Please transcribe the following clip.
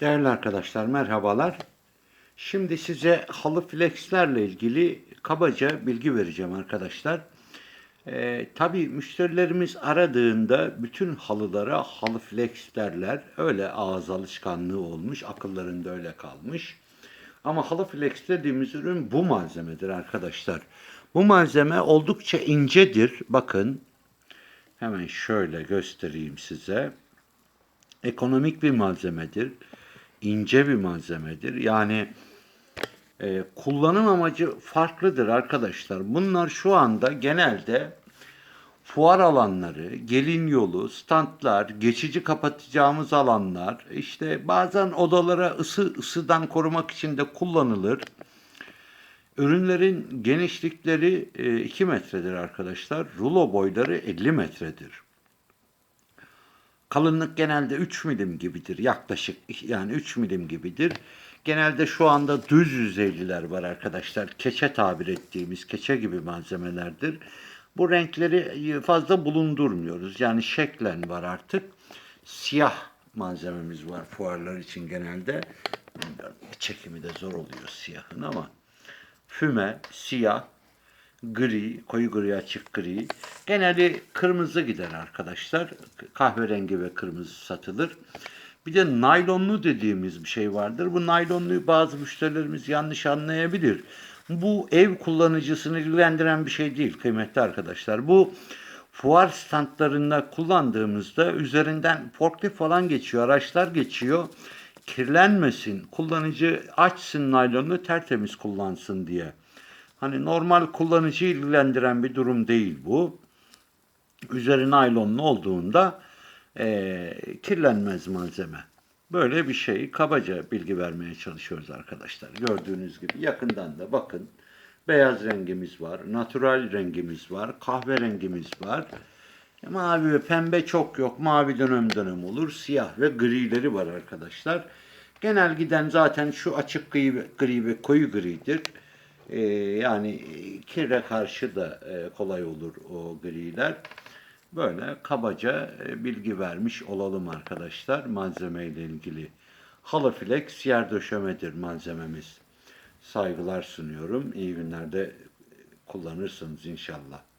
Değerli arkadaşlar merhabalar. Şimdi size halı flexlerle ilgili kabaca bilgi vereceğim arkadaşlar. Ee, tabii müşterilerimiz aradığında bütün halılara halı flex derler. Öyle ağız alışkanlığı olmuş, akıllarında öyle kalmış. Ama halı flex dediğimiz ürün bu malzemedir arkadaşlar. Bu malzeme oldukça incedir. Bakın hemen şöyle göstereyim size ekonomik bir malzemedir. İnce bir malzemedir. Yani e, kullanım amacı farklıdır arkadaşlar. Bunlar şu anda genelde fuar alanları, gelin yolu, standlar, geçici kapatacağımız alanlar, işte bazen odalara ısı ısıdan korumak için de kullanılır. Ürünlerin genişlikleri e, 2 metredir arkadaşlar. Rulo boyları 50 metredir. Kalınlık genelde 3 milim gibidir. Yaklaşık yani 3 milim gibidir. Genelde şu anda düz yüzeyliler var arkadaşlar. Keçe tabir ettiğimiz keçe gibi malzemelerdir. Bu renkleri fazla bulundurmuyoruz. Yani şeklen var artık. Siyah malzememiz var fuarlar için genelde. Çekimi de zor oluyor siyahın ama. Füme, siyah, gri, koyu gri, açık gri. Genelde kırmızı gider arkadaşlar. Kahverengi ve kırmızı satılır. Bir de naylonlu dediğimiz bir şey vardır. Bu naylonluyu bazı müşterilerimiz yanlış anlayabilir. Bu ev kullanıcısını ilgilendiren bir şey değil kıymetli arkadaşlar. Bu fuar standlarında kullandığımızda üzerinden forklift falan geçiyor, araçlar geçiyor. Kirlenmesin, kullanıcı açsın naylonunu tertemiz kullansın diye. Hani normal kullanıcıyı ilgilendiren bir durum değil bu. Üzeri naylonlu olduğunda eee, kirlenmez malzeme. Böyle bir şey kabaca bilgi vermeye çalışıyoruz arkadaşlar. Gördüğünüz gibi yakından da bakın. Beyaz rengimiz var, natural rengimiz var, kahverengimiz var. Mavi ve pembe çok yok. Mavi dönem dönem olur. Siyah ve grileri var arkadaşlar. Genel giden zaten şu açık gri, gri ve koyu gridir. Ee, yani e, kire karşı da e, kolay olur o griler. Böyle kabaca e, bilgi vermiş olalım arkadaşlar malzemeyle ilgili. Halı flex yer döşemedir malzememiz. Saygılar sunuyorum. İyi günlerde kullanırsınız inşallah.